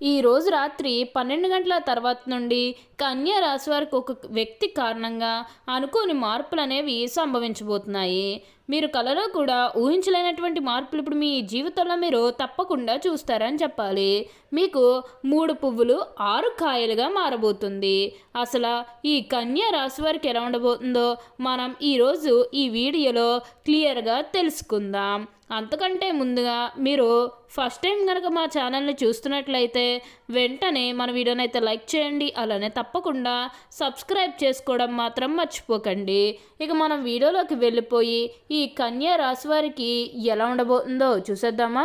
ఈ రోజు రాత్రి పన్నెండు గంటల తర్వాత నుండి కన్యా రాశి వారికి ఒక వ్యక్తి కారణంగా అనుకోని మార్పులు అనేవి సంభవించబోతున్నాయి. మీరు కలలో కూడా ఊహించలేనటువంటి మార్పులు ఇప్పుడు మీ జీవితంలో మీరు తప్పకుండా చూస్తారని చెప్పాలి. మీకు మూడు పువ్వులు ఆరు కాయలుగా మారబోతుంది. అసలు ఈ కన్యా రాశి వారికి ఎలా ఉండబోతుందో మనం ఈరోజు ఈ వీడియోలో క్లియర్గా తెలుసుకుందాం. అంతకంటే ముందుగా మీరు ఫస్ట్ టైం కనుక మా ఛానల్ని చూస్తున్నట్లయితే వెంటనే మన వీడియోని అయితే లైక్ చేయండి అలానే తప్పకుండా సబ్స్క్రైబ్ చేసుకోవడం మాత్రం మర్చిపోకండి. ఇక మనం వీడియోలోకి వెళ్ళిపోయి ఈ ఈ కన్యా రాశి వారికి ఎలా ఉండబోతుందో చూసేద్దామా?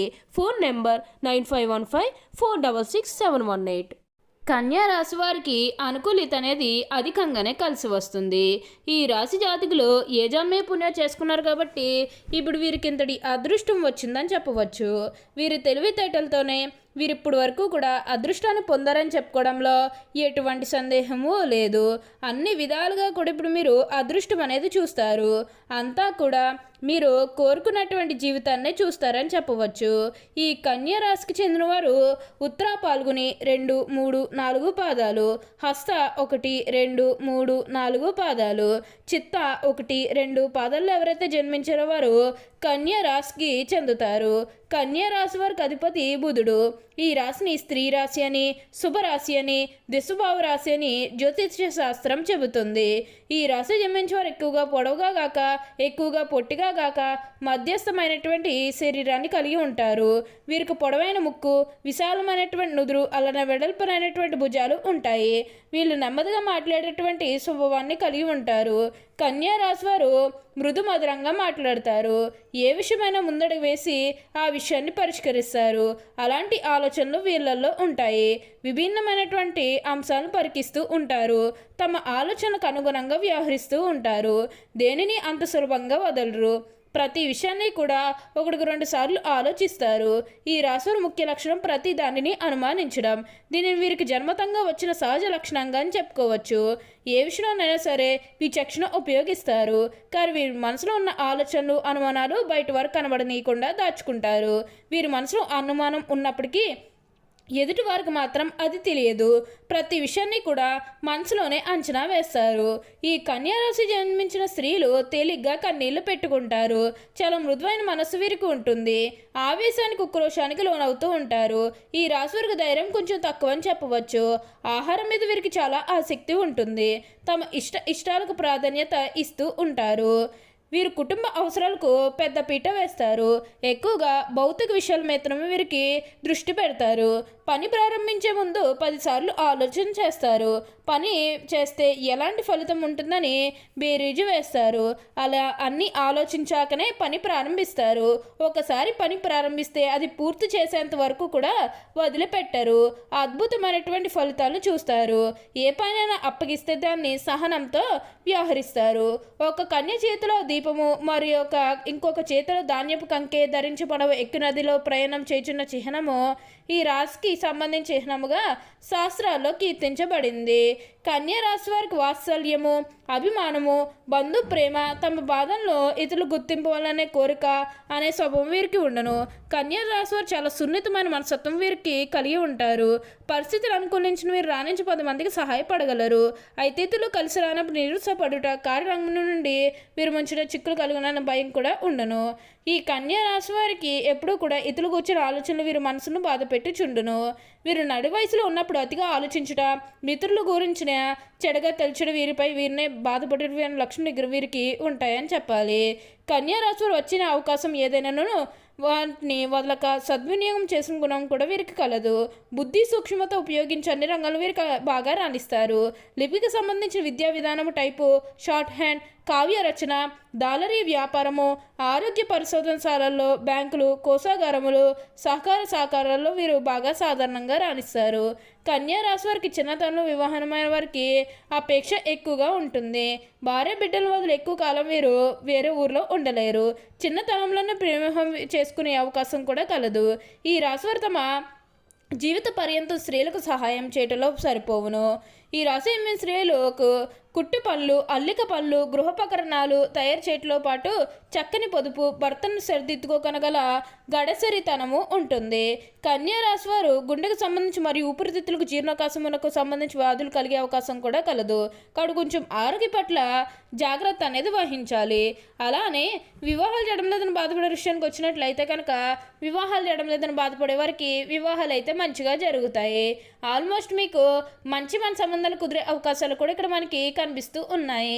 అలాగే phone number nine five one five four double six seven one eight. కన్యా రాశి వారికి అనుకూలిత అనేది అధికంగానే కలిసి వస్తుంది. ఈ రాశి జాతకులు ఏ జమ్మే పుణ్య చేసుకున్నారు కాబట్టి ఇప్పుడు వీరికి ఇంతటి అదృష్టం వచ్చిందని చెప్పవచ్చు. వీరి తెలివితేటలతోనే వీరిప్పటి వరకు కూడా అదృష్టాన్ని పొందారని చెప్పుకోవడంలో ఎటువంటి సందేహము లేదు. అన్ని విధాలుగా కూడా ఇప్పుడు మీరు అదృష్టం అనేది చూస్తారు. అంతా కూడా మీరు కోరుకున్నటువంటి జీవితాన్నే చూస్తారని చెప్పవచ్చు. ఈ కన్యా రాశికి చెందినవారు ఉత్తర పాల్గొని రెండు మూడు నాలుగు పాదాలు హస్త ఒకటి రెండు మూడు నాలుగు పాదాలు చిత్త ఒకటి రెండు పాదాల్లో ఎవరైతే జన్మించారో వారు కన్యా రాశికి చెందుతారు. కన్యా రాశి వారికి అధిపతి బుధుడు. ఈ రాశిని స్త్రీ రాశి అని శుభరాశి అని దిశుభావ రాశి అని జ్యోతిష్య శాస్త్రం చెబుతుంది. ఈ రాశి జన్మించిన వారు ఎక్కువగా పొడవుగా గాక ఎక్కువగా పొట్టిగా గాక మధ్యస్థమైనటువంటి శరీరాన్ని కలిగి ఉంటారు. వీరికి పొడవైన ముక్కు విశాలమైనటువంటి నుదురు అలానే వెడల్పనైనటువంటి భుజాలు ఉంటాయి. వీళ్ళు నెమ్మదిగా మాట్లాడేటువంటి స్వభావాన్ని కలిగి ఉంటారు. కన్యా రాశి వారు మృదు మధురంగా మాట్లాడతారు. ఏ విషయమైనా ముందడుగు వేసి ఆ విషయాన్ని పరిష్కరిస్తారు. అలాంటి ఆలోచనలు వీళ్ళల్లో ఉంటాయి. విభిన్నమైనటువంటి అంశాలను పరికిస్తూ ఉంటారు. తమ ఆలోచనకు అనుగుణంగా వ్యవహరిస్తూ ఉంటారు. దేనిని అంత సులభంగా వదలరు. ప్రతి విషయాన్ని కూడా ఒకటికి రెండు సార్లు ఆలోచిస్తారు. ఈ రాశుల ముఖ్య లక్షణం ప్రతి దానిని అనుమానించడం. దీనిని వీరికి జన్మతంగా వచ్చిన సహజ లక్షణంగా అని చెప్పుకోవచ్చు. ఏ విషయంలోనైనా సరే విచక్షణ ఉపయోగిస్తారు. కానీ వీరి మనసులో ఉన్న ఆలోచనలు అనుమానాలు బయట వరకు కనబడనీయకుండా దాచుకుంటారు. వీరి మనసులో అనుమానం ఉన్నప్పటికీ ఎదుటి వారికి మాత్రం అది తెలియదు. ప్రతి విషయాన్ని కూడా మనసులోనే అంచనా వేస్తారు. ఈ కన్యారాశి జన్మించిన స్త్రీలు తేలిగ్గా కన్నీళ్ళు పెట్టుకుంటారు. చాలా మృదువైన మనసు వీరికి ఉంటుంది. ఆవేశానికి ఉక్రోషానికి లోనవుతూ ఉంటారు. ఈ రాశి వారికి ధైర్యం కొంచెం తక్కువ అని చెప్పవచ్చు. ఆహారం మీద వీరికి చాలా ఆసక్తి ఉంటుంది. తమ ఇష్ట ఇష్టాలకు ప్రాధాన్యత ఇస్తూ ఉంటారు. వీరు కుటుంబ అవసరాలకు పెద్ద పీట వేస్తారు. ఎక్కువగా భౌతిక విషయాల మాత్రమే వీరికి దృష్టి పెడతారు. పని ప్రారంభించే ముందు పదిసార్లు ఆలోచన చేస్తారు. పని చేస్తే ఎలాంటి ఫలితం ఉంటుందని బేరీజు వేస్తారు. అలా అన్నీ ఆలోచించాకనే పని ప్రారంభిస్తారు. ఒకసారి పని ప్రారంభిస్తే అది పూర్తి చేసేంత వరకు కూడా వదిలిపెట్టరు. అద్భుతమైనటువంటి ఫలితాలను చూస్తారు. ఏ పనైనా అప్పగిస్తే దాన్ని సహనంతో వ్యవహరిస్తారు. ఒక కన్య చేతిలో దీపము మరి ఒక ఇంకొక చేతిలో ధాన్యపు కంకే ధరించి పడవ ఎక్కు నదిలో ప్రయాణం చేస్తున్న చిహ్నము ఈ రాశికి సంబంధించిన చిహ్నముగా శాస్త్రాల్లో కీర్తించబడింది. కన్యా రాశి వారికి వాత్సల్యము అభిమానము బంధు ప్రేమ తమ బాధల్లో ఇతరులు గుర్తింపవాలనే కోరిక అనే స్వభావం వీరికి ఉండను. కన్యా రాశి వారు చాలా సున్నితమైన మనస్తత్వం వీరికి కలిగి ఉంటారు. పరిస్థితులు అనుకూలించిన వీరు రాణించి పది మందికి సహాయపడగలరు. అయితే ఇతరులు కలిసి రానప్పుడు నిరుత్సాహపడుట కార్యరంగం నుండి వీరు ముంచిన చిక్కులు కలిగిన భయం కూడా ఉండను. ఈ కన్యా రాశి వారికి ఎప్పుడూ కూడా ఇతరులు కూర్చిన ఆలోచనలు వీరి మనసును బాధ చుండును వీరు నడి వయసులో ఉన్నప్పుడు అతిగా ఆలోచించుట మిత్రుల గురించిన చెడగా తెలిసిన వీరిపై వీరినే బాధపడే లక్షణం దగ్గర వీరికి ఉంటాయని చెప్పాలి. కన్యా రాశి వారు వచ్చిన అవకాశం ఏదైనాను వాటిని వదలక సద్వినియోగం చేసిన గుణం కూడా వీరికి కలదు. బుద్ధి సూక్ష్మత ఉపయోగించి అన్ని రంగాలు వీరికి బాగా రాణిస్తారు. లిపికి సంబంధించిన విద్యా విధానము టైపు షార్ట్ హ్యాండ్ కావ్య రచన దాలరీ వ్యాపారము ఆరోగ్య పరిశోధనశాలల్లో బ్యాంకులు కోసాగారములు సహకార సహకారాల్లో వీరు బాగా సాధారణంగా రాణిస్తారు. కన్యా రాశి వారికి చిన్నతనంలో వివాహమైన వారికి అపేక్ష ఎక్కువగా ఉంటుంది. భార్య బిడ్డల వదిలి ఎక్కువ కాలం వీరు వేరే ఊర్లో ఉండలేరు. చిన్నతనంలోనే ప్రేమ చేసుకునే అవకాశం కూడా కలదు. ఈ రాశి వారు తమ జీవిత పర్యంతం స్త్రీలకు సహాయం చేయటంలో సరిపోవును. ఈ రాశి ఎమ్మె స్త్రీలకు కుట్టు పళ్ళు అల్లిక పళ్ళు గృహోపకరణాలు తయారు చేయటంలో పాటు చక్కని పొదుపు భర్తను సరిదిద్దుకోగల గడసరితనము ఉంటుంది. కన్యా రాశి వారు గుండెకు సంబంధించి మరియు ఊపిరితిత్తులకు జీర్ణకాశమునకు సంబంధించి వ్యాధులు కలిగే అవకాశం కూడా కలదు. కాబట్టి కొంచెం ఆరోగ్య పట్ల జాగ్రత్త అనేది వహించాలి. అలానే వివాహాలు చేయడం లేదని బాధపడే విషయానికి వచ్చినట్లయితే కనుక వివాహాలు చేయడం లేదని బాధపడే వారికి వివాహాలు అయితే మంచిగా జరుగుతాయి. ఆల్మోస్ట్ మీకు మంచి మన సంబంధాలు కుదిరే అవకాశాలు కూడా ఇక్కడ మనకి కనిపిస్తూ ఉన్నాయి.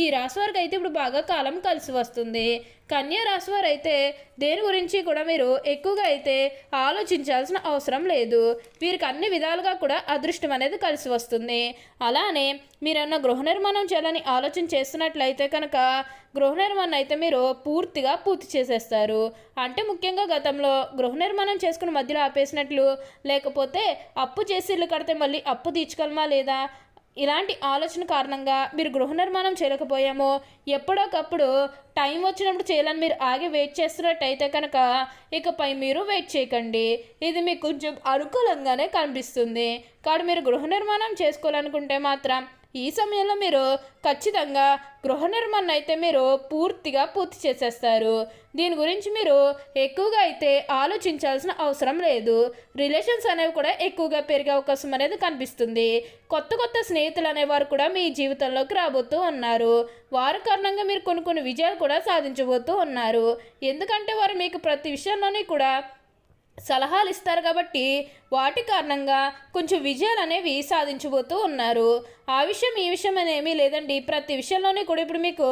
ఈ రాశి వారికి అయితే ఇప్పుడు బాగా కాలం కలిసి వస్తుంది. కన్యా రాశి వారు అయితే దేని గురించి కూడా మీరు ఎక్కువగా అయితే ఆలోచించాల్సిన అవసరం లేదు. వీరికి అన్ని విధాలుగా కూడా అదృష్టం అనేది కలిసి వస్తుంది. అలానే మీరన్నా గృహ నిర్మాణం చేయాలని ఆలోచన చేస్తున్నట్లయితే కనుక గృహ నిర్మాణం అయితే మీరు పూర్తిగా పూర్తి చేసేస్తారు. అంటే ముఖ్యంగా గతంలో గృహ నిర్మాణం చేసుకుని మధ్యలో ఆపేసినట్లు లేకపోతే అప్పు చేసి ఇల్లు కడితే మళ్ళీ అప్పు తీర్చుకోగలమా లేదా? ఇలాంటి ఆలోచన కారణంగా మీరు గృహ నిర్మాణం చేయలేకపోయామో ఎప్పుడోకప్పుడు టైం వచ్చినప్పుడు చేయాలని మీరు ఆగి వెయిట్ చేస్తున్నట్టయితే కనుక ఇకపై మీరు వెయిట్ చేయకండి. ఇది మీకు కొంచెం అనుకూలంగానే కనిపిస్తుంది. కాబట్టి మీరు గృహ నిర్మాణం చేసుకోవాలనుకుంటే మాత్రం ఈ సమయంలో మీరు ఖచ్చితంగా గృహ నిర్మాణం అయితే మీరు పూర్తిగా పూర్తి చేసేస్తారు. దీని గురించి మీరు ఎక్కువగా అయితే ఆలోచించాల్సిన అవసరం లేదు. రిలేషన్స్ అనేవి కూడా ఎక్కువగా పెరిగే అవకాశం అనేది కనిపిస్తుంది. కొత్త కొత్త స్నేహితులు అనేవారు కూడా మీ జీవితంలోకి రాబోతూ ఉన్నారు. వారి కారణంగా మీరు కొన్ని కొన్ని విజయాలు కూడా సాధించబోతూ ఉన్నారు. ఎందుకంటే వారు మీకు ప్రతి విషయంలోని కూడా సలహాలు ఇస్తారు కాబట్టి వాటి కారణంగా కొంచెం విజయాలు అనేవి సాధించబోతూ ఉన్నారు. ఆ విషయం ఈ విషయం అనేమీ లేదండి. ప్రతి విషయంలోనే కూడా ఇప్పుడు మీకు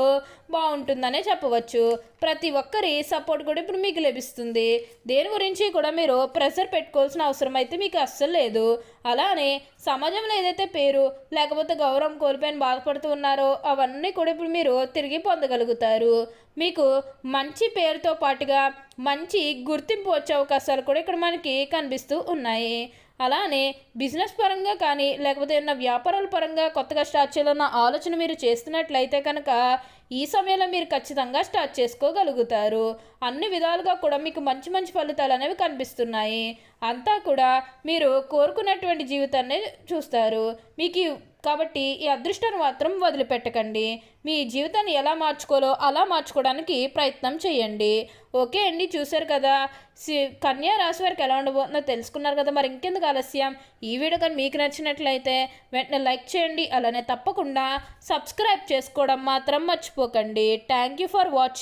బాగుంటుందనే చెప్పవచ్చు. ప్రతి ఒక్కరి సపోర్ట్ కూడా ఇప్పుడు మీకు లభిస్తుంది. దేని గురించి కూడా మీరు ప్రెషర్ పెట్టుకోవాల్సిన అవసరం అయితే మీకు అస్సలు లేదు. అలానే సమాజంలో ఏదైతే పేరు లేకపోతే గౌరవం కోల్పోయిన బాధపడుతూ ఉన్నారో అవన్నీ కూడా ఇప్పుడు మీరు తిరిగి పొందగలుగుతారు. మీకు మంచి పేరుతో పాటుగా మంచి గుర్తింపు వచ్చే అవకాశాలు కూడా ఇక్కడ మనకి కనిపిస్తూ ఉన్నాయి. అలానే బిజినెస్ పరంగా కానీ లేకపోతే ఏదైనా వ్యాపారాల పరంగా కొత్తగా స్టార్ట్ చేయాలన్న ఆలోచన మీరు చేస్తున్నట్లయితే కనుక ఈ సమయంలో మీరు ఖచ్చితంగా స్టార్ట్ చేసుకోగలుగుతారు. అన్ని విధాలుగా కూడా మీకు మంచి మంచి ఫలితాలు అనేవి కనిపిస్తున్నాయి. అంతా కూడా మీరు కోరుకున్నటువంటి జీవితాన్ని చూస్తారు. మీకు కాబట్టి ఈ అదృష్టాన్ని మాత్రం వదిలిపెట్టకండి. మీ జీవితాన్ని ఎలా మార్చుకోవాలో అలా మార్చుకోవడానికి ప్రయత్నం చేయండి. ఓకే అండి చూశారు కదా? సి- కన్యా రాశి వారికి ఎలా ఉండబోతుందో తెలుసుకున్నారు కదా? మరి ఇంకెందుకు ఆలస్యం? ఈ వీడియో కానీ మీకు నచ్చినట్లయితే వెంటనే లైక్ చేయండి. అలానే తప్పకుండా సబ్స్క్రైబ్ చేసుకోవడం మాత్రం మర్చిపోకండి. Thank you for watching.